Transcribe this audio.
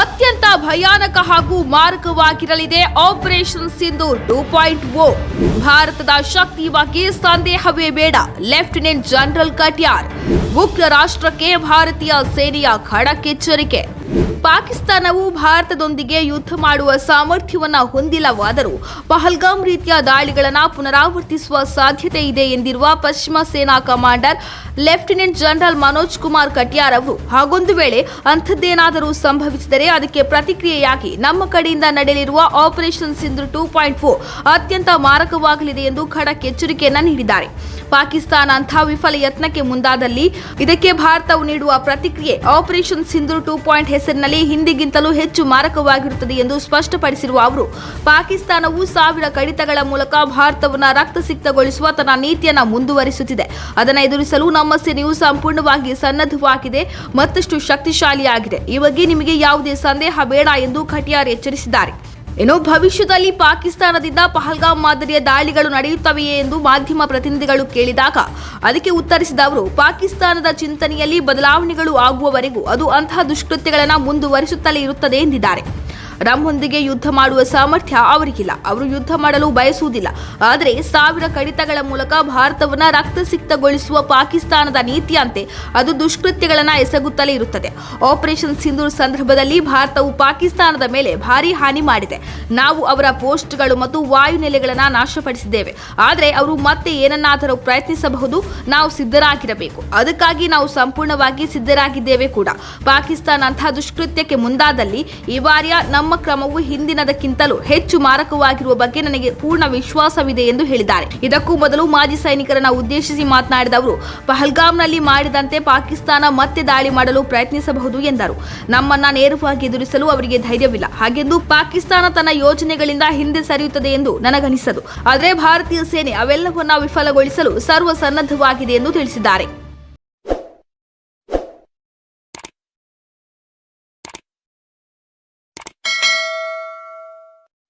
ಅತ್ಯಂತ ಭಯಾನಕ ಹಾಗೂ ಮಾರಕವಾಗಿರಲಿದೆ operation Sindhu two point O. ಭಾರತದ ಶಕ್ತಿ ಬಗ್ಗೆ ಸಂದೇಹವೇ ಬೇಡ, ಲೆಫ್ಟಿನೆಂಟ್ ಜನರಲ್ ಕಟ್ಯಾರ್. ಉಗ್ರ ರಾಷ್ಟ್ರಕ್ಕೆ ಭಾರತೀಯ ಸೇನೆಯ ಖಡಕ್ ಎಚ್ಚರಿಕೆ. ಪಾಕಿಸ್ತಾನವು ಭಾರತದೊಂದಿಗೆ ಯುದ್ಧ ಮಾಡುವ ಸಾಮರ್ಥ್ಯವನ್ನ ಹೊಂದಿಲ್ಲವಾದರೂ ಪಹಲ್ಗಾಮ್ ರೀತಿಯ ದಾಳಿಗಳನ್ನು ಪುನರಾವರ್ತಿಸುವ ಸಾಧ್ಯತೆ ಇದೆ ಎಂದಿರುವ ಪಶ್ಚಿಮ ಸೇನಾ commander lieutenant general Manoj Kumar Katiyar ಅವರು. ಹಾಗೊಂದು ವೇಳೆ ಅಂಥದ್ದೇನಾದರೂ ಸಂಭವಿಸಿದರೆ ಅದಕ್ಕೆ ಪ್ರತಿಕ್ರಿಯೆಯಾಗಿ ನಮ್ಮ ಕಡೆಯಿಂದ ನಡೆಯಲಿರುವ operation Sindhu two point four ಅತ್ಯಂತ ಮಾರಕವಾಗಲಿದೆ ಎಂದು ಖಡಕ್ ಎಚ್ಚರಿಕೆಯನ್ನು ನೀಡಿದ್ದಾರೆ. ಪಾಕಿಸ್ತಾನ ಅಂಥ ವಿಫಲ ಯತ್ನಕ್ಕೆ ಮುಂದಾದಲ್ಲಿ ಇದಕ್ಕೆ ಭಾರತವು ನೀಡುವ ಪ್ರತಿಕ್ರಿಯೆ ಆಪರೇಷನ್ ಸಿಂಧು ಟೂ ಪಾಯಿಂಟ್ ಹೆಸರಿನಲ್ಲಿ ಹಿಂದಿಗಿಂತಲೂ ಹೆಚ್ಚು ಮಾರಕವಾಗಿರುತ್ತದೆ ಎಂದು ಸ್ಪಷ್ಟಪಡಿಸಿರುವ ಅವರು, ಪಾಕಿಸ್ತಾನವು ಸಾವಿರ ಕಡಿತಗಳ ಮೂಲಕ ಭಾರತವನ್ನು ರಕ್ತಸಿಕ್ತಗೊಳಿಸುವ ತನ್ನ ನೀತಿಯನ್ನು ಮುಂದುವರಿಸುತ್ತಿದೆ. ಅದನ್ನು ಎದುರಿಸಲು ನಮ್ಮ ಸೇನೆಯು ಸಂಪೂರ್ಣವಾಗಿ ಸನ್ನದ್ಧವಾಗಿದೆ, ಮತ್ತಷ್ಟು ಶಕ್ತಿಶಾಲಿಯಾಗಿದೆ. ಈ ಬಗ್ಗೆ ನಿಮಗೆ ಯಾವುದೇ ಸಂದೇಹ ಬೇಡ ಎಂದು ಖಟಿಯಾರ್ ಎಚ್ಚರಿಸಿದ್ದಾರೆ. ಇನ್ನು ಭವಿಷ್ಯದಲ್ಲಿ ಪಾಕಿಸ್ತಾನದಿಂದ ಪಹಲ್ಗಾಮ್ ಮಾದರಿಯ ದಾಳಿಗಳು ನಡೆಯುತ್ತವೆಯೇ ಎಂದು ಮಾಧ್ಯಮ ಪ್ರತಿನಿಧಿಗಳು ಕೇಳಿದಾಗ ಅದಕ್ಕೆ ಉತ್ತರಿಸಿದ ಅವರು, ಪಾಕಿಸ್ತಾನದ ಚಿಂತನೆಯಲ್ಲಿ ಬದಲಾವಣೆಗಳು ಆಗುವವರೆಗೂ ಅದು ಅಂತಹ ದುಷ್ಕೃತ್ಯಗಳನ್ನು ಮುಂದುವರಿಸುತ್ತಲೇ ಇರುತ್ತದೆ ಎಂದಿದ್ದಾರೆ. ನಮ್ಮೊಂದಿಗೆ ಯುದ್ಧ ಮಾಡುವ ಸಾಮರ್ಥ್ಯ ಅವರಿಗಿಲ್ಲ. ಅವರು ಯುದ್ಧ ಮಾಡಲು ಬಯಸುವುದಿಲ್ಲ. ಆದರೆ ಸಾವಿರ ಕಡಿತಗಳ ಮೂಲಕ ಭಾರತವನ್ನು ರಕ್ತಸಿಕ್ತಗೊಳಿಸುವ ಪಾಕಿಸ್ತಾನದ ನೀತಿಯಂತೆ ಅದು ದುಷ್ಕೃತ್ಯಗಳನ್ನು ಎಸಗುತ್ತಲೇ ಇರುತ್ತದೆ. ಆಪರೇಷನ್ ಸಿಂಧೂರ್ ಸಂದರ್ಭದಲ್ಲಿ ಭಾರತವು ಪಾಕಿಸ್ತಾನದ ಮೇಲೆ ಭಾರಿ ಹಾನಿ ಮಾಡಿದೆ. ನಾವು ಅವರ ಪೋಸ್ಟ್ಗಳು ಮತ್ತು ವಾಯುನೆಲೆಗಳನ್ನು ನಾಶಪಡಿಸಿದ್ದೇವೆ. ಆದರೆ ಅವರು ಮತ್ತೆ ಏನನ್ನಾದರೂ ಪ್ರಯತ್ನಿಸಬಹುದು. ನಾವು ಸಿದ್ಧರಾಗಿರಬೇಕು. ಅದಕ್ಕಾಗಿ ನಾವು ಸಂಪೂರ್ಣವಾಗಿ ಸಿದ್ಧರಾಗಿದ್ದೇವೆ ಕೂಡ. ಪಾಕಿಸ್ತಾನ ಅಂತಹ ದುಷ್ಕೃತ್ಯಕ್ಕೆ ಮುಂದಾದಲ್ಲಿ ಈ ಬಾರಿಯ ನಮ್ಮ ಕ್ರಮವು ಹಿಂದಿನದಕ್ಕಿಂತಲೂ ಹೆಚ್ಚು ಮಾರಕವಾಗಿರುವ ಬಗ್ಗೆ ನನಗೆ ಪೂರ್ಣ ವಿಶ್ವಾಸವಿದೆ ಎಂದು ಹೇಳಿದ್ದಾರೆ. ಇದಕ್ಕೂ ಮೊದಲು ಮಾಜಿ ಸೈನಿಕರನ್ನ ಉದ್ದೇಶಿಸಿ ಮಾತನಾಡಿದ ಅವರು, ಪಹಲ್ಗಾಮ್ನಲ್ಲಿ ಮಾಡಿದಂತೆ ಪಾಕಿಸ್ತಾನ ಮತ್ತೆ ದಾಳಿ ಮಾಡಲು ಪ್ರಯತ್ನಿಸಬಹುದು ಎಂದರು. ನಮ್ಮನ್ನ ನೇರವಾಗಿ ಎದುರಿಸಲು ಅವರಿಗೆ ಧೈರ್ಯವಿಲ್ಲ. ಹಾಗೆಂದು ಪಾಕಿಸ್ತಾನ ತನ್ನ ಯೋಜನೆಗಳಿಂದ ಹಿಂದೆ ಸರಿಯುತ್ತದೆ ಎಂದು ನನಗನಿಸದು. ಆದರೆ ಭಾರತೀಯ ಸೇನೆ ಅವೆಲ್ಲವನ್ನ ವಿಫಲಗೊಳಿಸಲು ಸರ್ವ ಸನ್ನದ್ಧವಾಗಿದೆ ಎಂದು ತಿಳಿಸಿದ್ದಾರೆ.